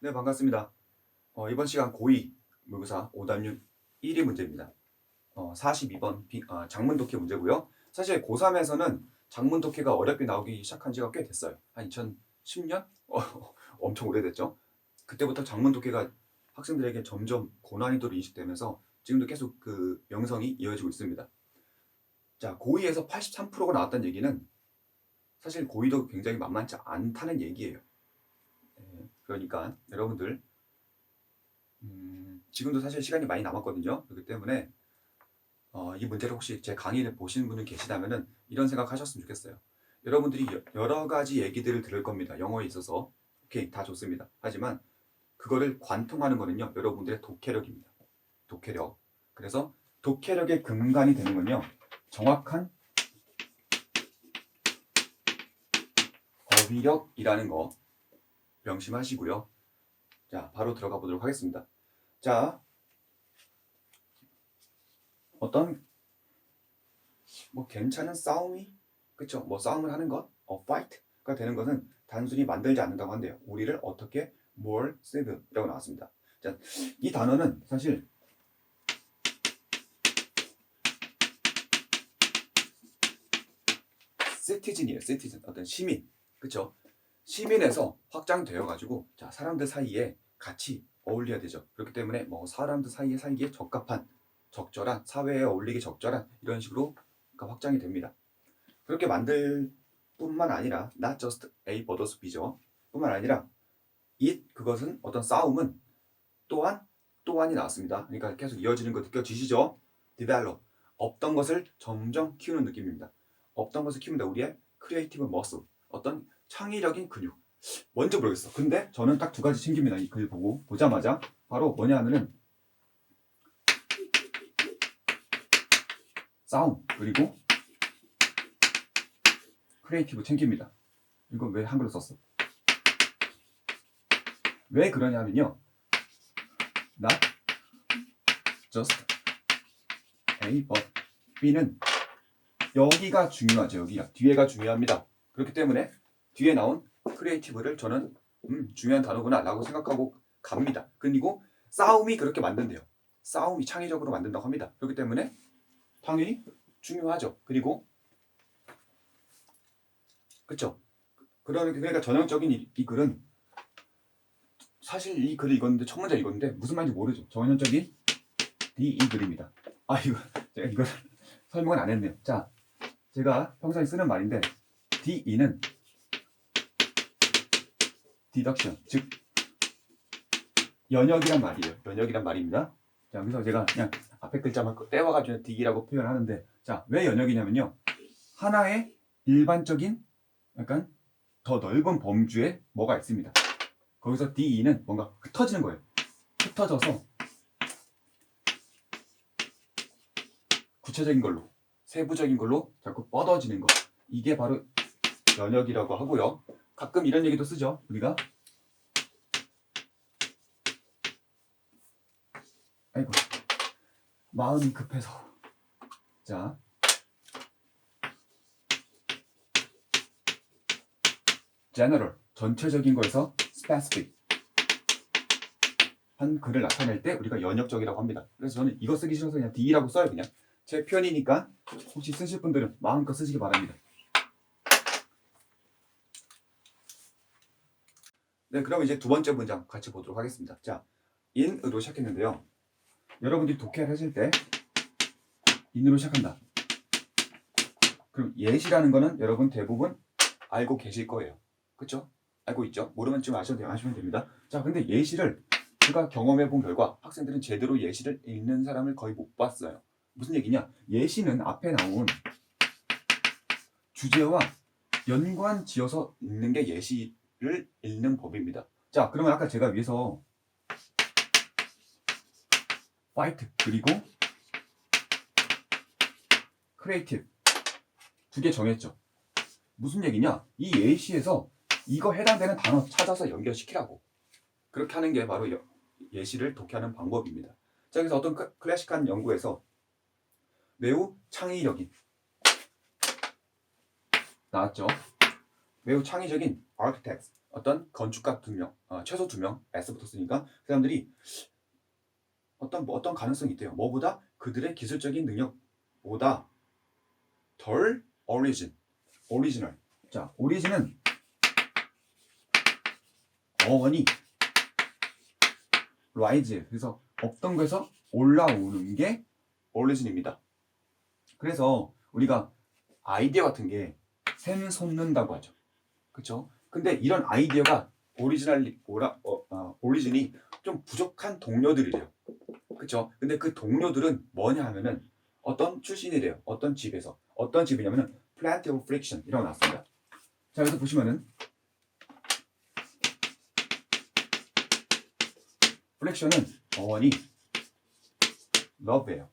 네, 반갑습니다. 어, 이번 시간 고2 모의고사 5단육 1위 문제입니다. 어, 42번 비- 아, 장문 독해 문제고요. 사실 고3에서는 장문 독해가 어렵게 나오기 시작한 지가 꽤 됐어요. 한 2010년? 어, 엄청 오래됐죠. 그때부터 장문 독해가 학생들에게 점점 고난이도로 인식되면서 지금도 계속 그 명성이 이어지고 있습니다. 자, 고2에서 83%가 나왔다는 얘기는 사실 고2도 굉장히 만만치 않다는 얘기예요. 예, 그러니까 여러분들 음, 지금도 사실 시간이 많이 남았거든요. 그렇기 때문에 어, 이 문제를 혹시 제 강의를 보시는 분이 계시다면은 이런 생각 하셨으면 좋겠어요. 여러분들이 여- 여러 가지 얘기들을 들을 겁니다. 영어에 있어서 오케이 다 좋습니다. 하지만 그거를 관통하는 거는요 여러분들의 독해력입니다. 독해력. 그래서 독해력의 근간이 되는 건요 정확한 어휘력이라는 거 명심하시고요. 자, 바로 들어가 보도록 하겠습니다. 자, 어떤 뭐 괜찮은 싸움이 그쵸? 뭐 싸움을 하는 것, 어, fight가 되는 것은 단순히 만들지 않는다고 한대요. 우리를 어떻게 more civil이라고 나왔습니다. 자, 이 단어는 사실 citizen이에요. citizen 어떤 시민, 그쵸? 시민에서 확장되어 가지고 자 사람들 사이에 같이 어울려야 되죠. 그렇기 때문에 뭐 사람들 사이에 살기에 적합한 적절한 사회에 어울리기 적절한 이런 식으로 확장이 됩니다. 그렇게 만들 뿐만 아니라 not just A but also B죠. 뿐만 아니라 it 그것은 어떤 싸움은 또한 또한이 나왔습니다. 그러니까 계속 이어지는 거 느껴지시죠? develop 없던 것을 점점 키우는 느낌입니다. 없던 것을 키운다 우리의 creative muscle 어떤 창의력인 근육. 뭔지 모르겠어. 근데 저는 딱 두 가지 챙깁니다. 이 글 보고 보자마자 바로 뭐냐 하면은 싸움 그리고 크리에이티브 챙깁니다. 이건 왜 한글로 썼어? 왜 그러냐면요. not just A but B는 여기가 중요하죠. 여기가 뒤에가 중요합니다. 그렇기 때문에 뒤에 나온 크리에이티브를 저는 음, 중요한 단어구나 라고 생각하고 갑니다. 그리고 싸움이 그렇게 만든대요. 싸움이 창의적으로 만든다고 합니다. 그렇기 때문에 당연히 중요하죠. 그리고 그쵸? 그러니까 전형적인 이, 이 글은 사실 이 글을 읽었는데 첫 문제 읽었는데 무슨 말인지 모르죠. 전형적인 이, 이 글입니다. 아 이거 제가 이걸 설명을 안 했네요. 자, 제가 평소에 쓰는 말인데 DE는 디덕션 즉 연역이란 말이에요. 연역이란 말입니다. 자, 그래서 제가 그냥 앞에 글자만 떼와가지고 딕이라고 표현하는데 자, 왜 연역이냐면요. 하나의 일반적인 약간 더 넓은 범주에 뭐가 있습니다. 거기서 DE는 뭔가 흩어지는 거예요. 흩어져서 구체적인 걸로 세부적인 걸로 자꾸 뻗어지는 거. 이게 바로 연역이라고 하고요. 가끔 이런 얘기도 쓰죠. 우리가 아이고 마음이 급해서 자 general 전체적인 거에서 specific 한 글을 나타낼 때 우리가 연역적이라고 합니다. 그래서 저는 이거 쓰기 싫어서 그냥 D라고 써요 그냥 제 표현이니까 혹시 쓰실 분들은 마음껏 쓰시기 바랍니다. 네, 그럼 이제 두 번째 문장 같이 보도록 하겠습니다. 자, in으로 시작했는데요. 여러분들이 독해를 하실 때 in으로 시작한다. 그럼 예시라는 거는 여러분 대부분 알고 계실 거예요. 그쵸? 알고 있죠? 모르면 좀 아셔도 돼요. 아시면 됩니다. 자, 근데 예시를 제가 경험해 본 결과 학생들은 제대로 예시를 읽는 사람을 거의 못 봤어요. 무슨 얘기냐? 예시는 앞에 나온 주제와 연관 지어서 읽는 게 예시 를 읽는 법입니다. 자, 그러면 아까 제가 위에서 fight 그리고 creative 두개 정했죠. 무슨 얘기냐? 이 예시에서 이거 해당되는 단어 찾아서 연결시키라고. 그렇게 하는 게 바로 여- 예시를 독해하는 방법입니다. 자, 그래서 어떤 클- 클래식한 연구에서 매우 창의적인 나왔죠. 매우 창의적인 architects 어떤 건축가 두 명, 어, 최소 두 명, S 붙었으니까 그 사람들이 어떤 뭐 어떤 가능성이 있대요. 뭐보다 그들의 기술적인 능력보다 덜 오리진, 오리지널. 자, 오리진은 어원이 rise 그래서 없던 거에서 올라오는 게 오리진입니다. 그래서 우리가 아이디어 같은 게 샘 솟는다고 하죠. 그렇죠? 근데 이런 아이디어가 오리지널 오라 어, 어, 오리진이 좀 부족한 동료들이래요. 그렇죠? 근데 그 동료들은 뭐냐 하면은 어떤 출신이래요. 어떤 집에서 어떤 집이냐면은 plenty of friction 이라고 나왔습니다. 자 여기서 보시면은 friction은 어원이 love예요.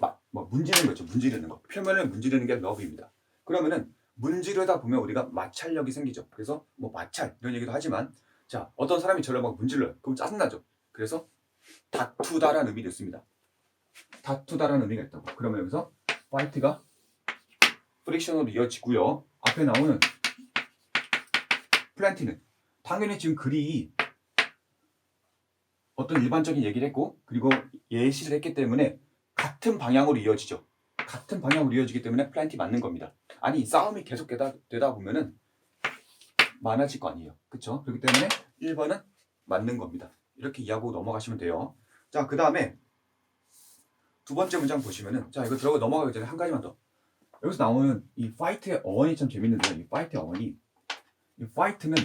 막, 뭐 문지르는 거죠. 문지르는 거. 표면을 문지르는 게 love입니다. 그러면은 문지르다 보면 우리가 마찰력이 생기죠. 그래서 뭐 마찰 이런 얘기도 하지만 자 어떤 사람이 저를 막 문질러요. 그럼 짜증나죠. 그래서 다투다라는 의미도 있습니다. 다투다라는 의미가 있다고. 그러면 여기서 fight가 프릭션으로 이어지고요. 앞에 나오는 플랜티는 당연히 지금 글이 어떤 일반적인 얘기를 했고 그리고 예시를 했기 때문에 같은 방향으로 이어지죠. 같은 방향으로 이어지기 때문에 플랜티 맞는 겁니다. 아니 싸움이 계속 되다, 되다 보면은 많아질 거 아니에요. 그쵸? 그렇기 때문에 1번은 맞는 겁니다. 이렇게 이해하고 넘어가시면 돼요. 자, 그 다음에 두 번째 문장 보시면은 자, 이거 들어가 넘어가기 전에 한 가지만 더. 여기서 나오는 이 파이트의 어원이 참 재밌는데요. 이 파이트의 어원이 이 파이트는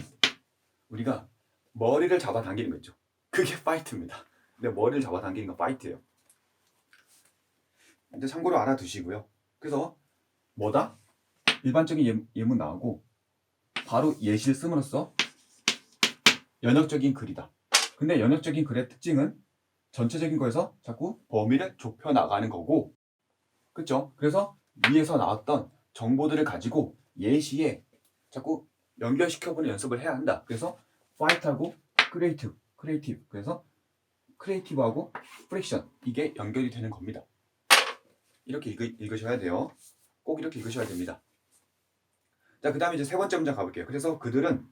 우리가 머리를 잡아당기는 거 있죠. 그게 파이트입니다. 근데 머리를 잡아당기는 건 파이트예요. 근데 참고로 알아두시고요. 그래서 뭐다? 일반적인 예, 예문 나오고 바로 예시를 씀으로써 연역적인 글이다. 근데 연역적인 글의 특징은 전체적인 거에서 자꾸 범위를 좁혀 나가는 거고, 그렇죠? 그래서 위에서 나왔던 정보들을 가지고 예시에 자꾸 연결시켜보는 연습을 해야 한다. 그래서 fight하고 creative, creative. 그래서 creative하고 friction 이게 연결이 되는 겁니다. 이렇게 읽으, 읽으셔야 돼요. 꼭 이렇게 읽으셔야 됩니다. 자, 그 다음에 이제 세 번째 문장 가볼게요. 그래서 그들은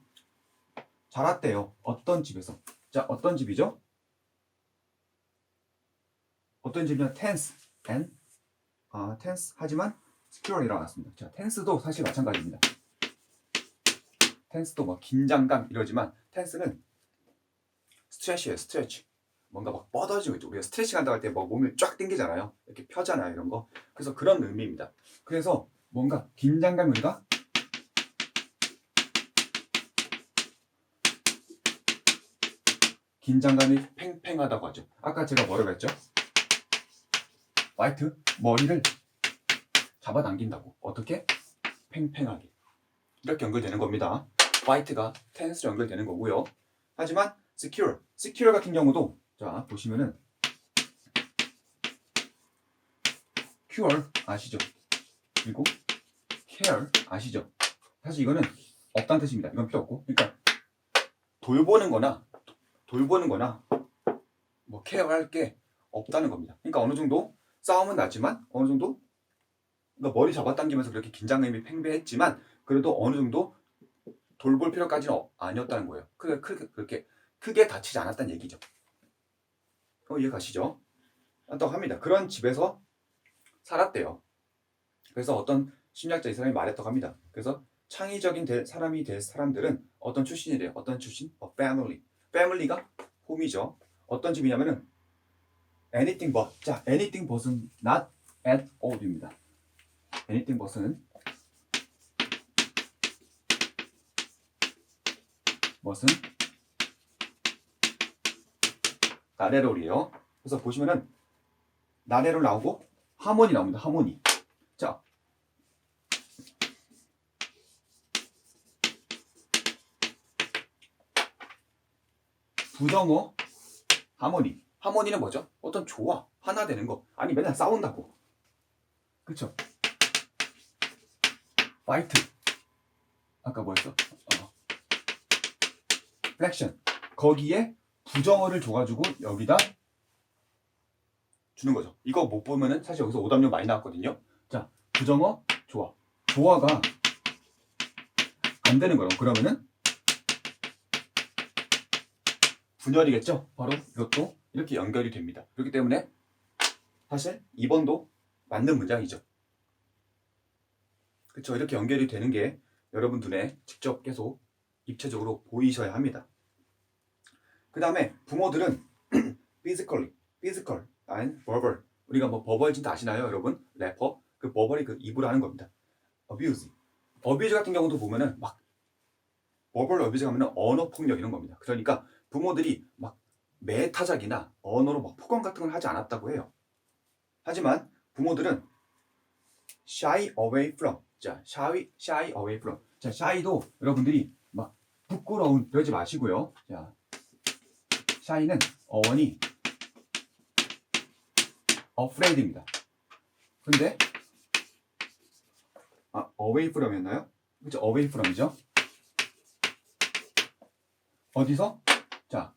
자랐대요. 어떤 집에서. 자, 어떤 집이죠? 어떤 집이냐? tense and 아, tense 하지만 secure이라고 나왔습니다. 자, tense도 사실 마찬가지입니다. tense도 뭐 긴장감 이러지만 tense는 스트레치예요, 스트레치. 뭔가 막 뻗어지고 있죠. 우리가 스트레칭 한다고 할 때 뭐 몸을 쫙 당기잖아요. 이렇게 펴잖아요, 이런 거. 그래서 그런 의미입니다. 그래서 뭔가 긴장감이 우리가 긴장감이 팽팽하다고 하죠. 아까 제가 뭐라고 했죠? 화이트 머리를 잡아당긴다고. 어떻게? 팽팽하게. 이렇게 연결되는 겁니다. 화이트가 텐스로 연결되는 거고요. 하지만 secure, secure 같은 경우도 자 보시면은 cure 아시죠? 그리고 care 아시죠? 사실 이거는 없다는 뜻입니다. 이건 필요 없고, 그러니까 돌보는 거나 돌보는 거나 뭐 케어할 게 없다는 겁니다. 그러니까 어느 정도 싸움은 나지만 어느 정도 그러니까 머리 잡아당기면서 그렇게 긴장감이 팽배했지만 그래도 어느 정도 돌볼 필요까지는 어- 아니었다는 거예요. 크게 크게 그렇게 크게 다치지 않았다는 얘기죠. 어, 이해 가시죠? 또 합니다. 그런 집에서 살았대요. 그래서 어떤 심리학자 이 사람이 말했다고 합니다. 그래서 창의적인 될 사람이 될 사람들은 어떤 출신이래요. 어떤 출신? 어, family. Family가 홈이죠. 어떤 집이냐면은 anything but. 자, anything but은 not at all입니다. anything but은 but은 나레롤이에요. 그래서 보시면은 나레롤 나오고 하모니 나옵니다. 하모니. 자, 부정어 하모니. 하모니는 뭐죠? 어떤 조화, 하나 되는 거. 아니 맨날 싸운다고. 그쵸? 파이트. 아까 뭐였어? 어. 플렉션. 거기에 부정어를 줘가지고 여기다 주는 거죠. 이거 못 보면은 사실 여기서 오답률 많이 나왔거든요. 자, 부정어, 조화. 조화가 안 되는 거예요. 그러면은 분열이겠죠? 바로 이것도 이렇게 연결이 됩니다. 그렇기 때문에 사실 2번도 맞는 문장이죠. 그렇죠? 이렇게 연결이 되는 게 여러분 눈에 직접 계속 입체적으로 보이셔야 합니다. 그 다음에 부모들은 physically, physical, and verbal 우리가 뭐 버벌 진짜 아시나요, 여러분? 래퍼 그 버벌이 그 입으로 하는 겁니다. abuse, abuse 같은 경우도 보면은 막 버벌 어뷰즈 하면은 언어 폭력 이런 겁니다. 그러니까 부모들이 막 매타작이나 언어로 막 폭언 같은 걸 하지 않았다고 해요. 하지만 부모들은 shy away from 자 shy shy away from 자 shy도 여러분들이 막 부끄러운 이러지 마시고요. 자 shy는 어원이 afraid입니다. 근데 아 away from이었나요? 그죠 away from이죠. 어디서? 자,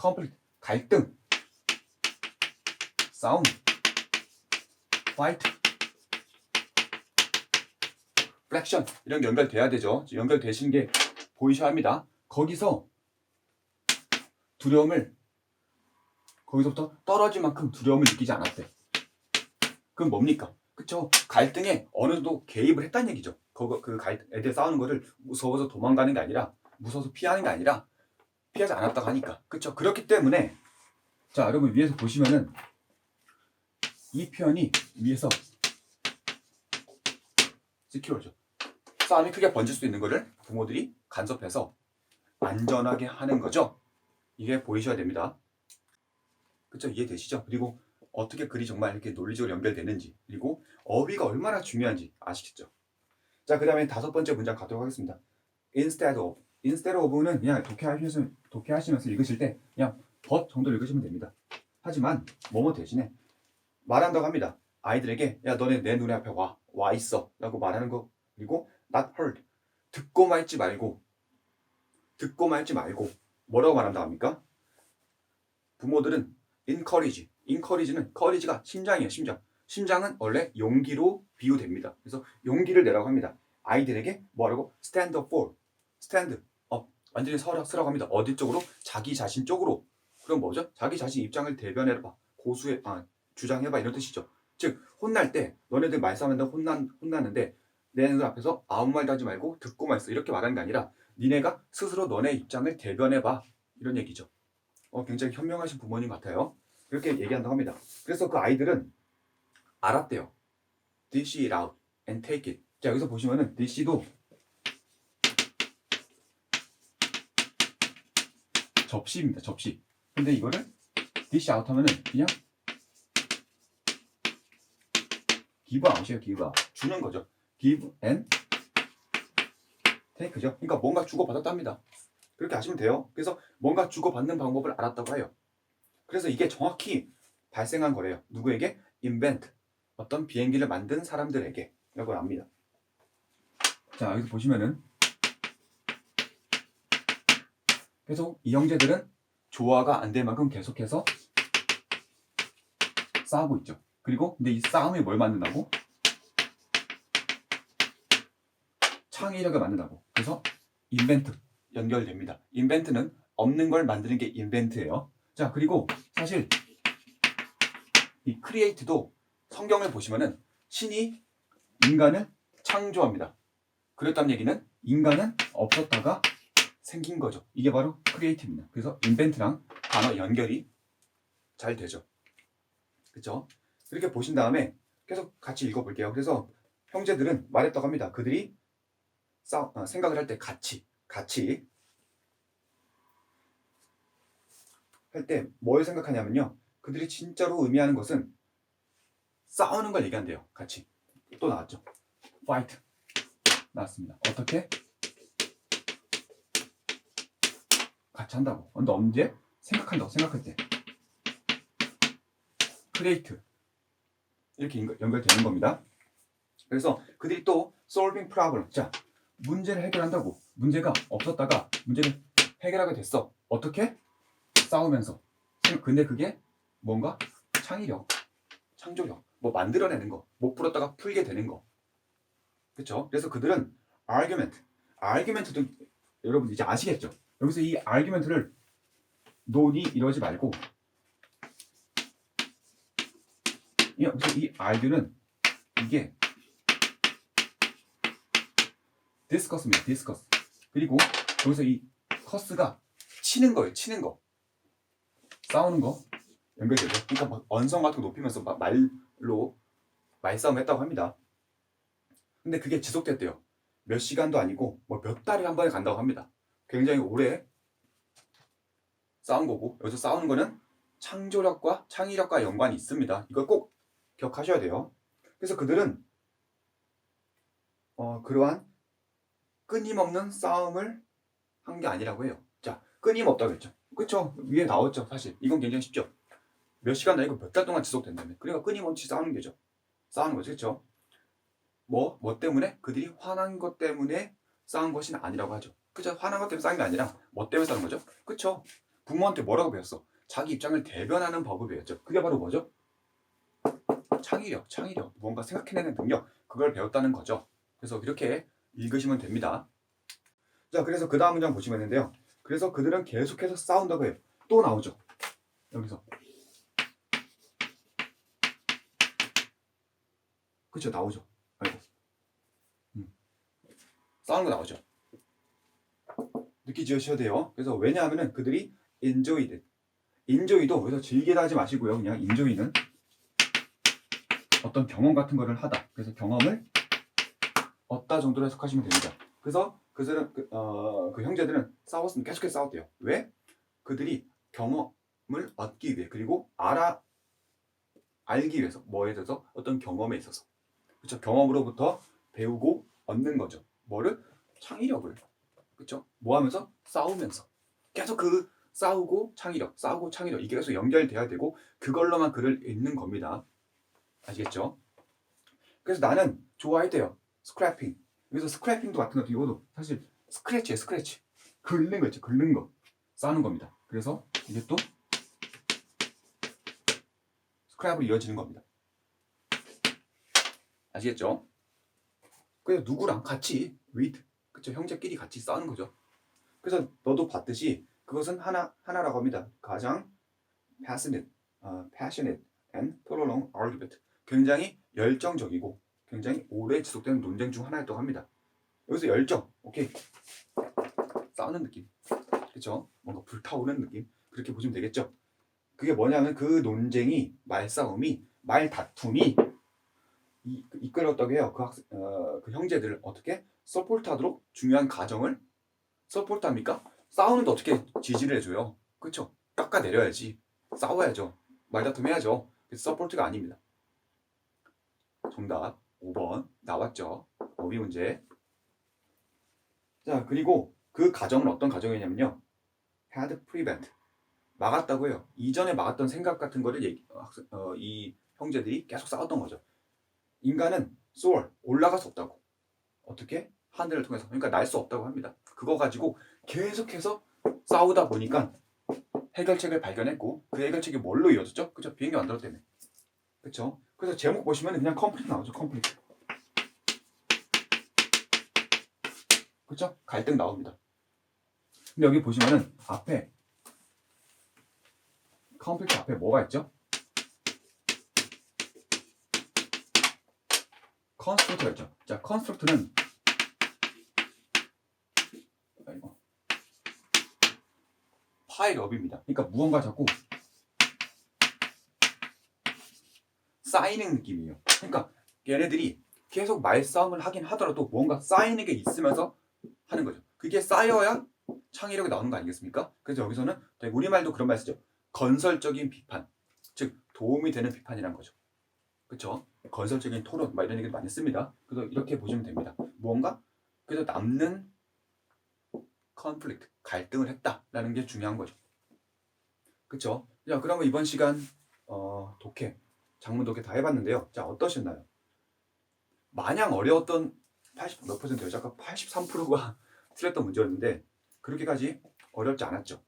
conflict 갈등, 싸움, fight, flexion 이런 게 연결돼야 되죠. 연결되신 게 보이셔야 합니다. 거기서 두려움을 거기서부터 떨어질 만큼 두려움을 느끼지 않았대. 그럼 뭡니까? 그쵸? 갈등에 어느 정도 개입을 했다는 얘기죠. 그거 그 갈- 애들 싸우는 거를 무서워서 도망가는 게 아니라 무서워서 피하는 게 아니라 피하지 않았다고 하니까 그쵸? 그렇기 때문에 자 여러분 위에서 보시면은 이 표현이 위에서 시큐어죠. 싸움이 크게 번질 수 있는 거를 부모들이 간섭해서 안전하게 하는 거죠. 이게 보이셔야 됩니다. 그쵸? 이해되시죠? 그리고 어떻게 글이 정말 이렇게 논리적으로 연결되는지 그리고 어휘가 얼마나 중요한지 아시겠죠? 자, 그 다음에 다섯 번째 문장 가도록 하겠습니다. instead of. instead of는 그냥 독해하시면서, 독해하시면서 읽으실 때 그냥 but 정도 읽으시면 됩니다. 하지만 뭐뭐 대신에 말한다고 합니다. 아이들에게 야 너네 내 눈에 앞에 와, 와 있어 라고 말하는 거 그리고 not heard. 듣고만 있지 말고 듣고만 있지 말고 뭐라고 말한다 합니까? 부모들은 encourage. encourage는 courage가 심장이에요, 심장. 심장은 원래 용기로 비유됩니다. 그래서 용기를 내라고 합니다. 아이들에게 뭐라고? stand up for. stand. 완전히 서라, 서라고 합니다. 어디 쪽으로? 자기 자신 쪽으로. 그럼 뭐죠? 자기 자신 입장을 대변해봐. 고수해, 아, 주장해봐. 이런 뜻이죠. 즉, 혼날 때, 너네들 말싸움한다 혼난, 혼나는데, 내 눈 앞에서 아무 말도 하지 말고 듣고만 있어. 이렇게 말하는 게 아니라, 니네가 스스로 너네 입장을 대변해봐. 이런 얘기죠. 어, 굉장히 현명하신 부모님 같아요. 이렇게 얘기한다고 합니다. 그래서 그 아이들은 알았대요. dish it out and take it. 자 여기서 보시면은 dish도 접시입니다. 접시. 근데 이거를 dish out 하면은 그냥 give out이에요. give out. 주는 거죠. give and take죠. 그러니까 뭔가 주고 받았답니다. 그렇게 하시면 돼요. 그래서 뭔가 주고 받는 방법을 알았다고 해요. 그래서 이게 정확히 발생한 거래요. 누구에게? invent. 어떤 비행기를 만든 사람들에게 라고 합니다. 자, 여기서 보시면은 계속 이 형제들은 조화가 안 될 만큼 계속해서 싸우고 있죠. 그리고 근데 이 싸움이 뭘 만든다고? 창의력을 만든다고. 그래서 인벤트 연결됩니다. 인벤트는 없는 걸 만드는 게 인벤트예요. 자, 그리고 사실 이 크리에이트도 성경을 보시면은 신이 인간을 창조합니다. 그랬다는 얘기는 인간은 없었다가 생긴 거죠. 이게 바로 크리에이티브입니다. 그래서 인벤트랑 단어 연결이 잘 되죠. 그렇죠? 이렇게 보신 다음에 계속 같이 읽어볼게요. 그래서 형제들은 말했다고 합니다. 그들이 싸, 어, 생각을 할 때 같이 같이 할 때 뭘 생각하냐면요. 그들이 진짜로 의미하는 것은 싸우는 걸 얘기한대요. 같이. 또 나왔죠. fight. 나왔습니다. 어떻게? 같이 한다고. 근데 언제? 생각한다고. 생각할 때. create. 이렇게 인- 연결되는 겁니다. 그래서 그들이 또 solving problem. 자, 문제를 해결한다고. 문제가 없었다가 문제를 해결하게 됐어. 어떻게? 싸우면서. 근데 그게 뭔가 창의력, 창조력, 뭐 만들어내는 거, 못 풀었다가 풀게 되는 거. 그렇죠? 그래서 그들은 argument, argument도 여러분 이제 아시겠죠? 여기서 이 아규멘트를 논이 이러지 말고 이- 여기서 이 아규는 이게 디스커스입니다. 디스커스. 그리고 여기서 이 커스가 치는 거예요. 치는 거. 싸우는 거 연결되죠. 그러니까 막 언성 같은 거 높이면서 막 말로 말싸움 했다고 합니다. 근데 그게 지속됐대요. 몇 시간도 아니고 뭐 몇 달에 한 번에 간다고 합니다. 굉장히 오래 싸운 거고 여기서 싸우는 거는 창조력과 창의력과 연관이 있습니다. 이걸 꼭 기억하셔야 돼요. 그래서 그들은 어, 그러한 끊임없는 싸움을 한 게 아니라고 해요. 자, 끊임없다고 했죠. 그쵸? 위에 나왔죠, 사실. 이건 굉장히 쉽죠. 몇 시간 아니고 몇 달 동안 지속된다면. 그러니까 끊임없이 싸우는 거죠. 싸우는 거죠, 그쵸? 뭐, 뭐 때문에? 그들이 화난 것 때문에 싸운 것이 아니라고 하죠. 그쵸? 화난 것 때문에 싸운 게 아니라 뭐 때문에 싸운 거죠? 그쵸? 부모한테 뭐라고 배웠어? 자기 입장을 대변하는 법을 배웠죠. 그게 바로 뭐죠? 창의력, 창의력, 뭔가 생각해내는 능력, 그걸 배웠다는 거죠. 그래서 이렇게 읽으시면 됩니다. 자, 그래서 그 다음 문장 보시면 되는데요. 그래서 그들은 계속해서 싸운다고 해요. 또 나오죠. 여기서. 그쵸, 나오죠. 아이고. 음. 싸우는 거 나오죠. 느끼 지으셔야 돼요. 그래서 왜냐하면은 그들이 enjoyed. enjoy도 여기서 즐기다 하지 마시고요. 그냥 enjoy는 어떤 경험 같은 거를 하다. 그래서 경험을 얻다 정도로 해석하시면 됩니다. 그래서 그들은 그, 어, 그 형제들은 싸웠으면 계속해서 싸웠대요. 왜? 그들이 경험을 얻기 위해 그리고 알아 알기 위해서 뭐에 대해서 어떤 경험에 있어서 그렇죠 경험으로부터 배우고 얻는 거죠. 뭐를 창의력을 그렇죠 뭐 하면서 싸우면서 계속 그 싸우고 창의력 싸우고 창의력 이게 계속 연결돼야 되고 그걸로만 글을 읽는 겁니다. 아시겠죠? 그래서 나는 좋아했대요. 스크래핑. 그래서 스크래핑도 같은 것도 이것도 사실 스크래치예요, 스크래치. 긁는 거 있죠, 긁는 거. 싸는 겁니다. 그래서 이게 또 스크랩으로 이어지는 겁니다. 아시겠죠? 그래서 누구랑 같이 with 그쵸 형제끼리 같이 싸우는 거죠. 그래서 너도 봤듯이 그것은 하나 하나라고 합니다. 가장 passionate, 어, passionate and prolonged argument. 굉장히 열정적이고 굉장히 오래 지속되는 논쟁 중 하나였다고 합니다. 여기서 열정, 오케이. 싸우는 느낌. 그쵸? 뭔가 불타오르는 느낌. 그렇게 보시면 되겠죠? 그게 뭐냐면 그 논쟁이, 말싸움이, 말다툼이 이, 이끌었다고 해요. 그, 학생, 어, 그 형제들을 어떻게 서포트하도록 중요한 가정을 서포트합니까? 싸우는데 어떻게 지지를 해줘요? 그쵸? 깎아내려야지. 싸워야죠. 말다툼 해야죠. 그래서 서포트가 아닙니다. 정답 5번 나왔죠. 어휘 문제. 자 그리고 그 가정은 어떤 가정이냐면요. had prevent 막았다고 해요. 이전에 막았던 생각 같은 거를 얘기, 어, 학생- 어, 이 형제들이 계속 싸웠던 거죠. 인간은 soar 올라갈 수 없다고. 어떻게? 하늘을 통해서. 그러니까 날 수 없다고 합니다. 그거 가지고 계속해서 싸우다 보니까 해결책을 발견했고 그 해결책이 뭘로 이어졌죠? 그죠? 비행기 만들었 때문에. 그쵸? 그래서 제목 보시면 그냥 컴플리트 나오죠. 컴플리트. 그쵸? 갈등 나옵니다. 근데 여기 보시면은 앞에 컴플리트 앞에 뭐가 있죠? 컨스트럭트가 있죠. 자, 컨스트럭트는 아이고. 파일업입니다. 그러니까 무언가 자꾸 쌓이는 느낌이에요. 그러니까 얘네들이 계속 말싸움을 하긴 하더라도 뭔가 쌓이는 게 있으면서 하는 거죠. 그게 쌓여야 창의력이 나오는 거 아니겠습니까? 그래서 여기서는 우리말도 그런 말 쓰죠. 건설적인 비판, 즉 도움이 되는 비판이란 거죠. 그렇죠? 건설적인 토론 막 이런 얘기도 많이 씁니다. 그래서 이렇게 보시면 됩니다. 무언가 그래서 남는 컨플릭트, 갈등을 했다라는 게 중요한 거죠. 그렇죠? 자, 그러면 이번 시간 어, 독해, 장문 독해 다 해봤는데요. 자, 어떠셨나요? 마냥 어려웠던 80 몇 퍼센트예요? 아까 83%가 틀렸던 문제였는데 그렇게까지 어렵지 않았죠.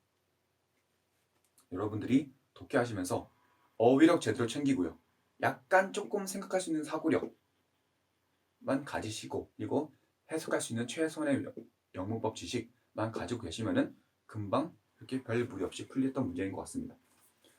여러분들이 독해하시면서 어휘력 제대로 챙기고요. 약간 조금 생각할 수 있는 사고력만 가지시고 그리고 해석할 수 있는 최선의 영문법 지식 가지고 계시면은 금방 이렇게 별 무리 없이 풀렸던 문제인 것 같습니다.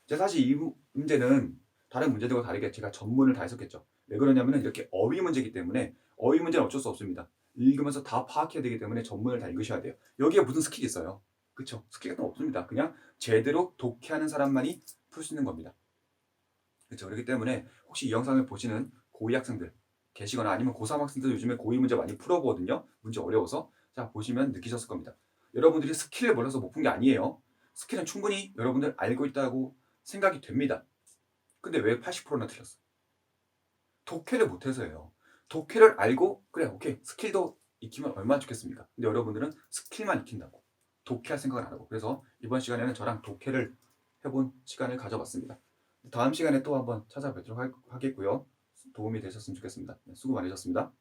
제가 사실 이 무- 문제는 다른 문제들과 다르게 제가 전문을 다 했었겠죠. 왜 그러냐면은 이렇게 어휘 문제이기 때문에 어휘 문제는 어쩔 수 없습니다. 읽으면서 다 파악해야 되기 때문에 전문을 다 읽으셔야 돼요. 여기에 무슨 스킬이 있어요? 그쵸? 스킬 같은 거 없습니다. 그냥 제대로 독해하는 사람만이 풀 수 있는 겁니다. 그렇죠. 그렇기 때문에 혹시 이 영상을 보시는 고2 학생들 계시거나 아니면 고3 학생들 요즘에 고2 문제 많이 풀어보거든요. 문제 어려워서 자 보시면 느끼셨을 겁니다. 여러분들이 스킬을 몰라서 못푼게 아니에요. 스킬은 충분히 여러분들 알고 있다고 생각이 됩니다. 근데 왜 80%나 틀렸어? 독해를 못해서예요. 독해를 알고 그래 오케이 스킬도 익히면 얼마나 좋겠습니까? 근데 여러분들은 스킬만 익힌다고 독해할 생각을 안 하고 그래서 이번 시간에는 저랑 독해를 해본 시간을 가져봤습니다. 다음 시간에 또 한번 찾아뵙도록 할- 하겠고요. 도움이 되셨으면 좋겠습니다. 네, 수고 많으셨습니다.